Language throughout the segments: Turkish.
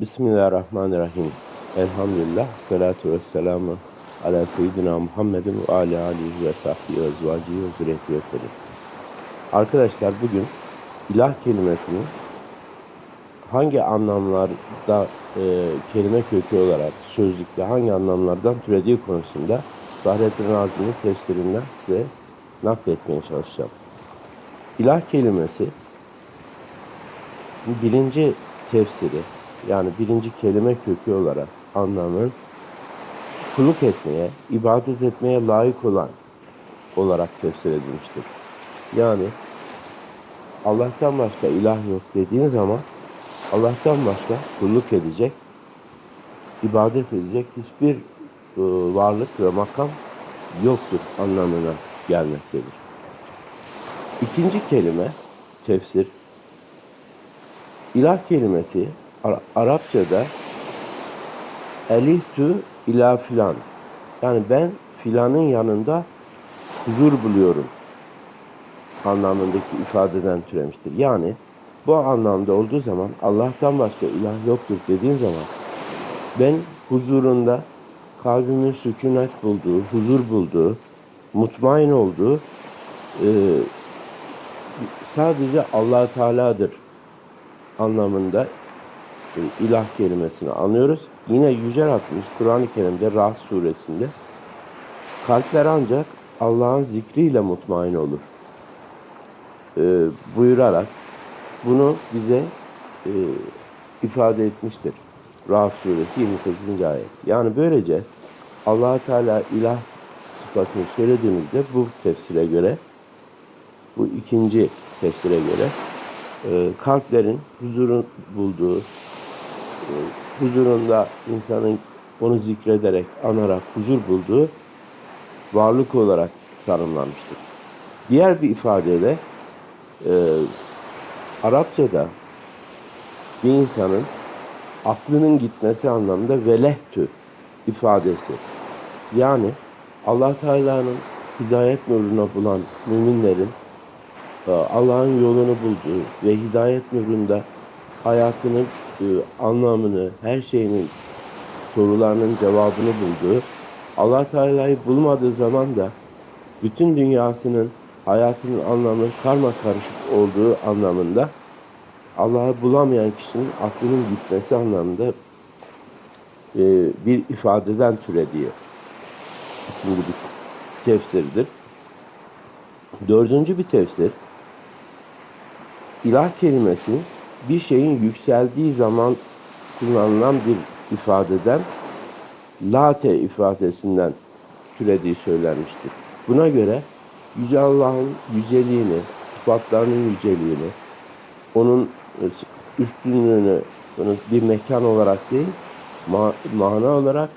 Bismillahirrahmanirrahim. Elhamdülillah. Salatu ve selamu ala seyyidina Muhammedin ve ala alihi ve sahbihi ve ezvacihi ve zürriyeti ve selim. Arkadaşlar bugün ilah kelimesinin hangi anlamlarda e, kelime kökü olarak sözlükte hangi anlamlardan türediği konusunda Fahrettin Razi'nin tefsirinden size nakletmeye çalışacağım. İlah kelimesi birinci tefsiri yani birinci kelime kökü olarak anlamın kulluk etmeye, ibadet etmeye layık olan olarak tefsir edilmiştir. Yani Allah'tan başka ilah yok dediğin zaman Allah'tan başka kulluk edecek, ibadet edecek hiçbir e, varlık ve makam yoktur anlamına gelmektedir. İkinci kelime tefsir. İlah kelimesi Arapçada elihtü ila filan. Yani ben filanın yanında huzur buluyorum anlamındaki ifadeden türemiştir. Yani bu anlamda olduğu zaman Allah'tan başka ilah yoktur dediğim zaman ben huzurunda kalbimin sükunet bulduğu, huzur bulduğu, mutmain olduğu e, sadece allah Teala'dır anlamında ilah kelimesini anlıyoruz. Yine Yüce Rabbimiz Kur'an-ı Kerim'de Rah suresinde kalpler ancak Allah'ın zikriyle mutmain olur e, buyurarak bunu bize e, ifade etmiştir. Rahat suresi 28. ayet. Yani böylece allah Teala ilah sıfatını söylediğimizde bu tefsire göre bu ikinci tefsire göre e, kalplerin huzurun bulduğu huzurunda insanın onu zikrederek, anarak huzur bulduğu varlık olarak tanımlanmıştır. Diğer bir ifadeyle e, Arapçada bir insanın aklının gitmesi anlamında velehtü ifadesi. Yani Allah Teala'nın hidayet nuruna bulan müminlerin e, Allah'ın yolunu bulduğu ve hidayet nurunda hayatının e, anlamını, her şeyinin sorularının cevabını bulduğu, Allah Teala'yı bulmadığı zaman da bütün dünyasının hayatının anlamı karma karışık olduğu anlamında Allah'ı bulamayan kişinin aklının gitmesi anlamında e, bir ifadeden türediği isimli bir tefsirdir. Dördüncü bir tefsir, ilah kelimesi bir şeyin yükseldiği zaman kullanılan bir ifadeden late ifadesinden türediği söylenmiştir. Buna göre Yüce Allah'ın yüceliğini, sıfatlarının yüceliğini, onun üstünlüğünü bunu bir mekan olarak değil, ma mana olarak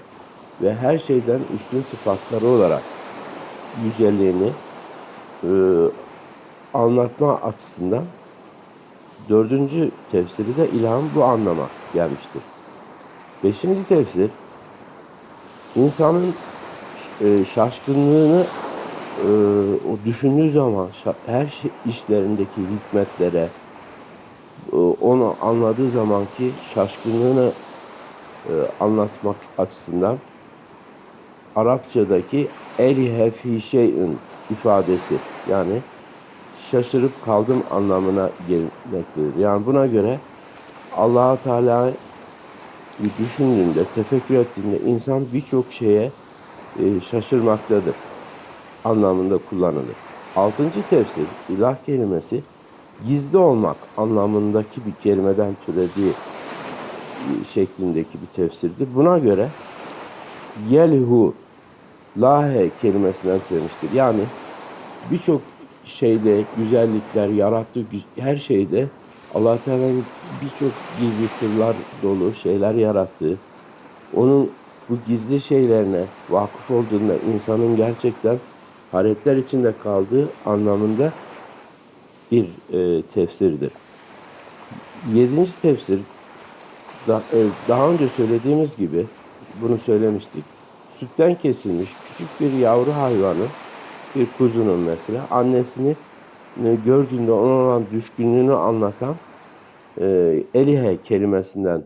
ve her şeyden üstün sıfatları olarak yüceliğini e, anlatma açısından dördüncü tefsiri de ilham bu anlama gelmiştir. Beşinci tefsir insanın e, şaşkınlığını e, o düşündüğü zaman her şey işlerindeki hikmetlere e, onu anladığı zamanki şaşkınlığını anlatmak açısından Arapçadaki elihe fi şeyin ifadesi yani şaşırıp kaldım anlamına gelmektedir. Yani buna göre allah Teala düşündüğünde, tefekkür ettiğinde insan birçok şeye e, şaşırmaktadır anlamında kullanılır. Altıncı tefsir, ilah kelimesi gizli olmak anlamındaki bir kelimeden türediği e, şeklindeki bir tefsirdir. Buna göre yelhu lahe kelimesinden türemiştir. Yani birçok şeyde güzellikler yarattığı her şeyde Allah Teala'nın birçok gizli sırlar dolu şeyler yarattığı, onun bu gizli şeylerine vakıf olduğunda insanın gerçekten hayretler içinde kaldığı anlamında bir e, tefsirdir. Yedinci tefsir da, e, daha önce söylediğimiz gibi bunu söylemiştik. Sütten kesilmiş küçük bir yavru hayvanı bir kuzunun mesela annesini e, gördüğünde ona olan düşkünlüğünü anlatan e, elihe kelimesinden